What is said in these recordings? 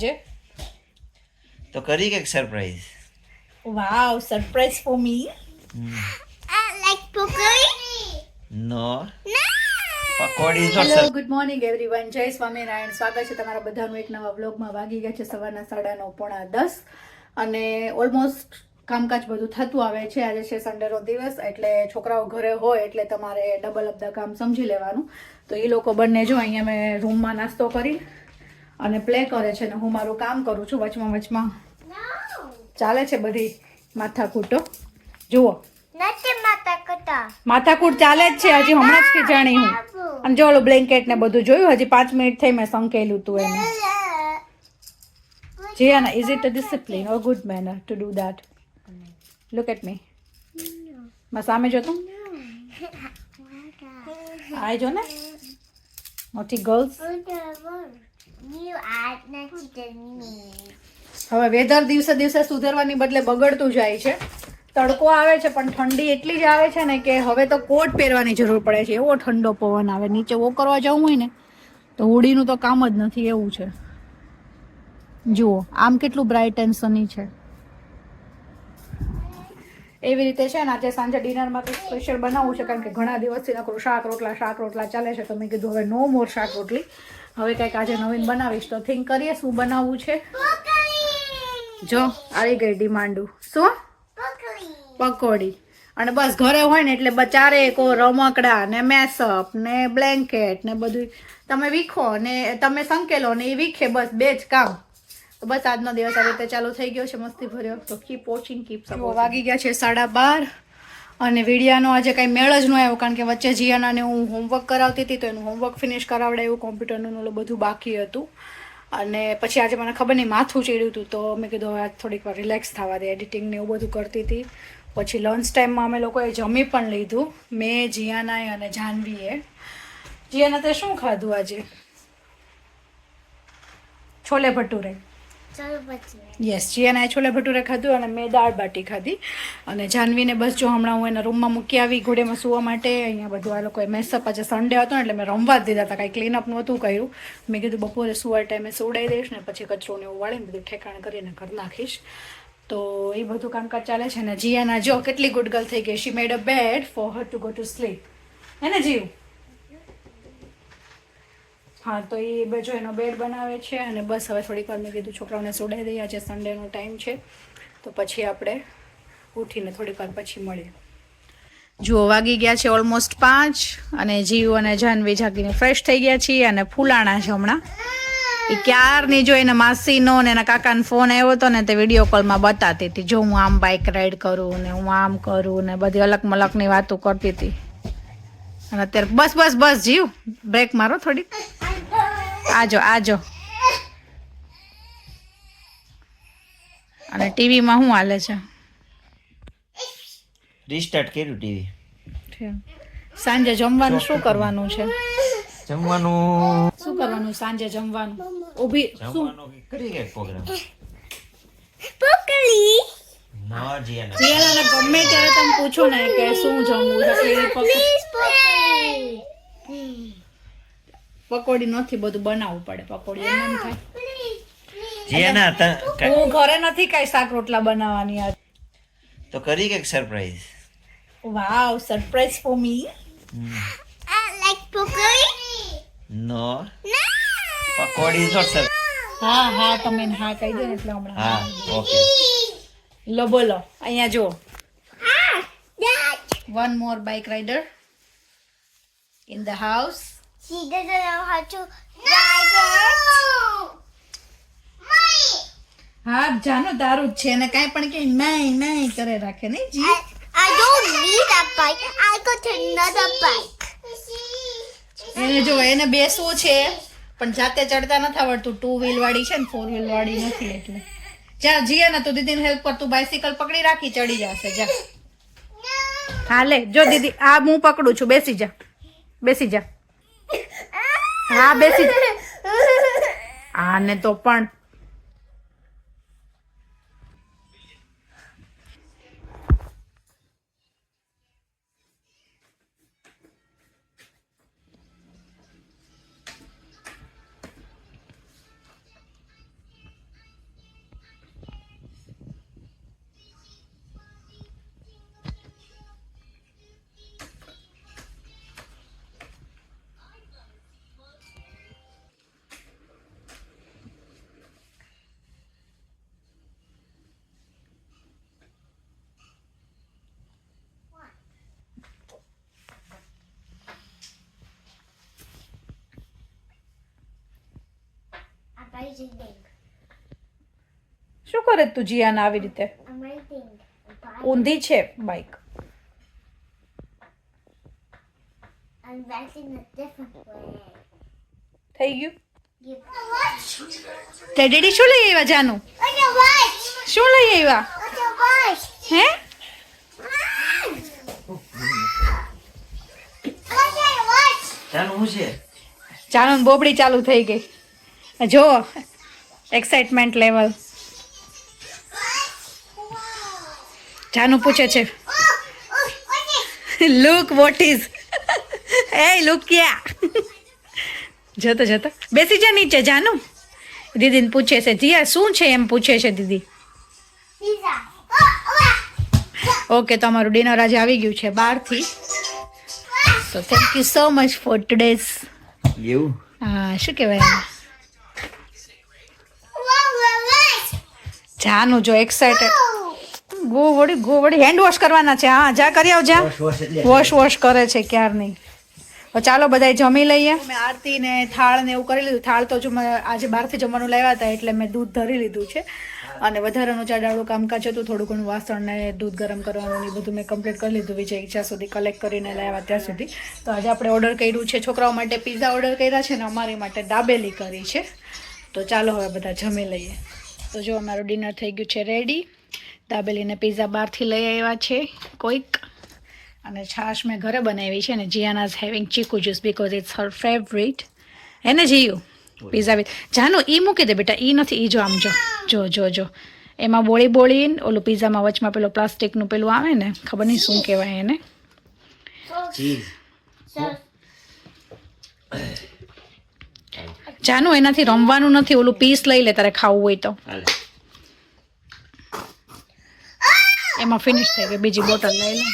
જે? તો કરી કે surprise wow surprise for me like Pakodi no Pakodi no hello good morning everyone જય સ્વામિનારાયણ. સ્વાગત છે તમારા બધાનું એક નવા બ્લોગમાં વાગી ગયા છે સવારના સાડા નવ પોણા દસ અને ઓલમોસ્ટ કામકાજ બધું થતું આવે છે. આજે છે સન્ડેનો દિવસ એટલે છોકરાઓ ઘરે હોય એટલે તમારે ડબલ અપ ધ કામ સમજી લેવાનું. તો એ લોકો બંને જો અહીંયા મેં રૂમમાં નાસ્તો કરી. અને પ્લે કરે છે ને હું મારું કામ કરું છું વચમાં વચમાં. ચાલે છે બધી માથાકૂટો જુઓ. માથાકૂટ. ચાલે જ છે હજી હમણાં જ કે જાણી હું. અને જો ઓલું બ્લેન્કેટ ને બધું જોયું હજી પાંચ મિનિટ થઈ મેં સંકેલું તું એને. Jiyana is it a discipline or good manner to do that look at me માં સામે જોતો તું. આય જો ને. મોટી ગર્લ્સ હવે વેધર દિવસે દિવસે સુધરવાની બદલે બગડતું જાય છે. તડકો આવે છે, પણ ઠંડી એટલી જ આવે છે ને કે હવે તો કોટ પહેરવાની જરૂર પડે છે. એવો ઠંડો પવન આવે. નીચે વો કરવા જવું હોય ને, તો હોડીનું તો કામ જ નથી. એવું છે. જુઓ, આમ કેટલું બ્રાઇટ એન્ડ સની છે. એવી રીતે છે ને, આજે સાંજે ડિનરમાં કંઈક સ્પેશિયલ બનાવવું છે. કારણ કે ઘણા દિવસથી નકરું શાક રોટલા શાક રોટલા ચાલે છે. તો મેં કીધું, હવે નો મોર શાક રોટલી. હવે કંઈક આજે નવીન બનાવીશ તો થિંક કરીએ શું બનાવવું છે. જો આવી ગઈ ડિમાન્ડું. શું? પકોડી. અને બસ ઘરે હોય ને એટલે બચારે ચારે કો રમકડા ને મેસઅપ ને બ્લેન્કેટ ને બધું તમે વીખો ને તમે સંકેલો ને એ વીખે બસ બે જ કામ. તો બસ આજનો દિવસ આવી રીતે ચાલુ થઈ ગયો છે. મસ્તી ભર્યો. તો કીપ વોચિંગ કીપ વાગી ગયા છે સાડા બાર. અને વિડિયાનો આજે કાંઈ મેળ જ ન આવ્યો, કારણ કે વચ્ચે જીયાનાને હું હોમવર્ક કરાવતી હતી, તો એનું હોમવર્ક ફિનિશ કરાવડાવ્યું કોમ્પ્યુટરનું બધું બાકી હતું. અને પછી આજે મને ખબર નહીં, માથું ચીડ્યું હતું, તો મેં કીધું હવે આજ થોડીક વાર રિલેક્સ થવા દે એડિટિંગ ને એવું બધું કરતી હતી. પછી લંચ ટાઈમમાં અમે લોકોએ જમી પણ લીધું, મેં, જીયાનાએ અને જાહ્નવીએ જીયાના તે શું ખાધું આજે? છોલે ભટુરે. યસ જીયાને છોલે ભટુરે ખાધું અને મેં દાળ બાટી ખાધી. અને જાનવીને બસ જો હમણાં હું એના રૂમમાં મૂકી આવી ઘોડેમાં સૂવા માટે, અહીંયા બધું આ લોકોએ મેસઅપ આજે સન્ડે હતો એટલે મેં રમવા જ દીધા હતા. કાંઈ ક્લીનઅપનું હતું કર્યું. મેં કીધું બપોરે સુવા ટાઈમે સુવડાવી દઈશ ને પછી કચરોને ઉવાળીને બધું ઠેકાણ કરીને ઘર નાખીશ. તો એ બધું કામકાજ ચાલે છે ને જીયાના જો કેટલી ગુડ ગર્લ થઈ ગઈ. She made a bed for her to go to sleep હે ને જીવ હા, તો એ બજો એનો બેડ બનાવે છે અને બસ હવે થોડીક વાર મેં કીધું છોકરાઓને સોડાઈ દઈએ, આજે સન્ડેનો ટાઈમ છે. તો પછી આપણે ઉઠીને થોડીક વાર પછી મળીએ. જુઓ, વાગી ગયા છે ઓલમોસ્ટ પાંચ અને જીવ અને જાનવી જાગીને ફ્રેશ થઈ ગયા છીએ અને ફૂલાણા છે હમણાં. એ ક્યારની જો એને માસીનો ને એના કાકાનો ફોન આવ્યો હતો ને તે વીડિયો કોલમાં બતાતી હતી. જો હું આમ બાઇક રાઈડ કરું ને હું આમ કરું ને બધી અલગ મલકની વાતો કરતી હતી. અને અત્યારે બસ બસ બસ જીવ. બ્રેક મારો થોડીક. આજો આજો. અને ટીવીમાં શું હાલે છે? રીસ્ટાર્ટ કર્યું ટીવી. સાંજે જમવાનું શું કરવાનું છે? જમવાનું. શું કરવાનું સાંજે જમવાનું? ઊભી શું? જમવાનું કરી કંઈક પ્રોગ્રામ Pokey! ના જીયાના જીયાનાને ગમે ત્યારે તમે પૂછો ને કે શું જમવું છે પ્લીઝ એ પકો- Please, Pokey! પકોડી નથી બધું બનાવવું પડે. પકોડી એમ થાય. જીયાના હું ઘરે નથી કઈ શાક રોટલા બનાવવાની આજ. તો કરી કંઈક surprise wow surprise for me like pokey? No. Pakodi not sir હા હા તમે હા કહી દો એટલે હમણાં. હા ઓકે. લો બોલો. અહીંયા જુઓ. Ah! One more bike rider in the house She doesn't know how to ride it. હા જાનો દારૂ જ છે એને કાંઈ પણ કે નહીં નહીં કરે રાખે નહીં જી I, don't need a bike. I got another bike. એને જો એને બેસવું છે પણ જાતે ચડતા નથી આવડતું ટુ વ્હીલ વાળી છે ને ફોર વ્હીલ વાળી નથી એટલે જા જીએ ને તો દીદીને હેલ્પ કર તું બાઇસિકલ પકડી રાખી ચડી જશે જા હા લે જો દીદી આ હું પકડું છું બેસી જા બેસી જા હા બેસી. આને તો પણ શું કરે તું જીયાના આવી રીતે. ઊંધી છે બાઈક. થઈ ગયું. તે ડેડી શું લઈ આવ્યા જાનું. શું લઈ આવ્યા. હે જાનું બોબડી ચાલુ થઈ ગઈ જો એક્સાઇટમેન્ટ લેવલ જાનું પૂછે છે. Look what is a look ક્યા જતો જતો. બેસી જા નીચે જાનું. દીદીને પૂછે છે જીયા શું છે? એમ પૂછે છે દીદી. ઓકે તો અમારું ડિનર આજે આવી ગયું છે બહારથી. તો thank you so much for today's એવું? હા શું કહેવાય? જાનું જો એક્સાઇટેડ ગોવડી ગોવડી હેન્ડ વોશ કરવાના છે. હા જા કરી આવજા. વોશ વોશ કરે છે ક્યાર નહીં. તો ચાલો બધાય જમી લઈએ. મેં આરતી ને થાળ ને એવું કરી લીધું. થાળ તો જો આજે બહારથી જમવાનું લાવ્યા હતા એટલે મેં દૂધ ધરી લીધું છે. અને વધારાનું ચાડાળું કામકાજ હતું થોડું ઘણું વાસણ ને દૂધ ગરમ કરવાનું એ બધું મેં કમ્પ્લીટ કરી લીધું. વિજય જ્યાં સુધી કલેક્ટ કરીને લાવ્યા ત્યાં સુધી. તો આજે આપણે ઓર્ડર કર્યું છે. છોકરાઓ માટે પીઝા ઓર્ડર કર્યા છે ને અમારી માટે દાબેલી કરી છે. તો ચાલો હવે બધા જમી લઈએ. તો જો અમારું ડિનર થઈ ગયું છે રેડી દાબેલીને પીઝા બહારથી લઈ આવ્યા છે કોઈક. અને છાશ મેં ઘરે બનાવી છે ને Jiyana having chikoo juice because it's her favourite હે ને જીયું? પિઝા વિથ જાનું એ મૂકી દે બેટા એ નથી એ જો આમ જો. જો જો જો. એમાં બોળી બોળીને ઓલું પિઝામાં વચમાં પેલો પ્લાસ્ટિકનું પેલું આવે ને ખબર નહીં શું કહેવાય એને. જાનું એનાથી રમવાનું નથી ઓલું પીસ લઈ લે તારે ખાવું હોય તો. એમાં ફિનિશ થઈ ગઈ બીજી બોટલ લઈ લે.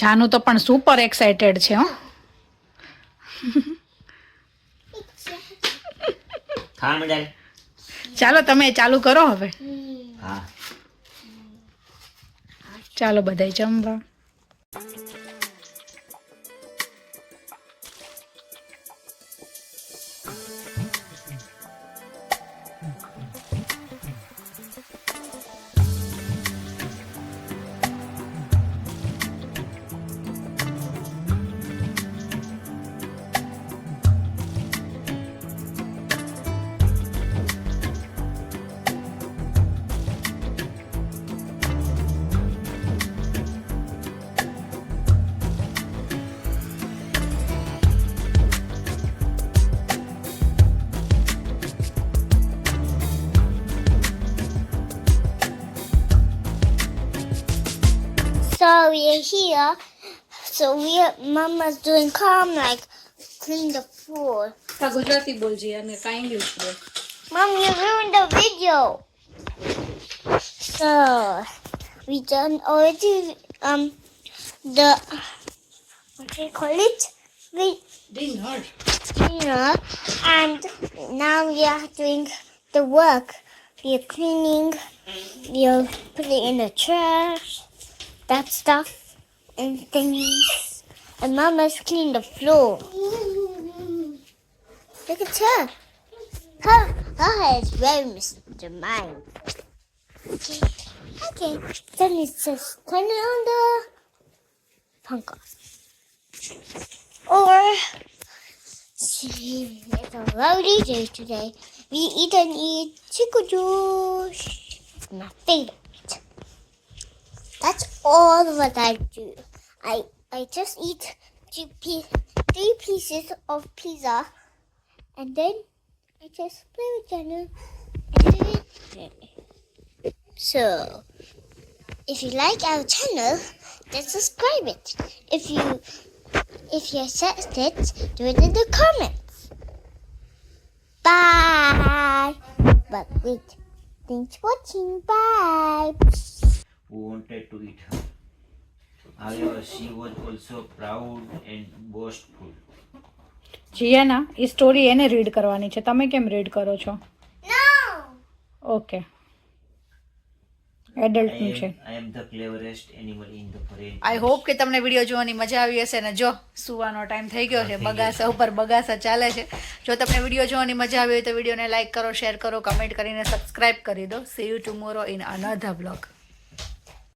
જાનું તો પણ સુપર એક્સાઇટેડ છે હો. ચાલો તમે ચાલુ કરો હવે. હા. ચાલો બધાય જમવા. so we're here. So we are, Mama's doing calm, like clean the floor. Gujarati બોલજી અને કાંઈ ઇંગ્લિશ બોલ Mom, you ruined the video. So we done already um the what do you call it? We dinner dinner and now we are doing the work. We are cleaning, we are putting in the trash, that stuff and things. And Mama's cleaning the floor. Look at her. Her, her hair is very Mr. Mime. Okay, okay. Then it's just turn it on the punk off. Or see, it's a lovely day today. We eat and eat chicken juice. My favorite. All what I do. I I just eat two piece, three pieces of pizza, and then I just play with Jenna. So, if you like our channel, then subscribe it. If you if you accept it, do it in the comments. Bye. But wait, thanks for watching. Bye. Who wanted to eat her. However, she was also proud and boastful. Jiyana A story એને read કરવાની છે. તમે કેમ read કરો છો? Okay એડલ્ટનું છે. I am the cleverest animal in the forest I hope કે તમને વીડિયો જોવાની મજા આવી હશે ને જો સુવાનો ટાઈમ થઈ ગયો છે. બગાસા ઉપર બગાસા ચાલે છે. જો તમને વીડિયો જોવાની મજા આવી હોય તો વિડીયોને લાઈક કરો શેર કરો કમેન્ટ કરીને સબસ્ક્રાઇબ કરી દો. See you tomorrow in another blog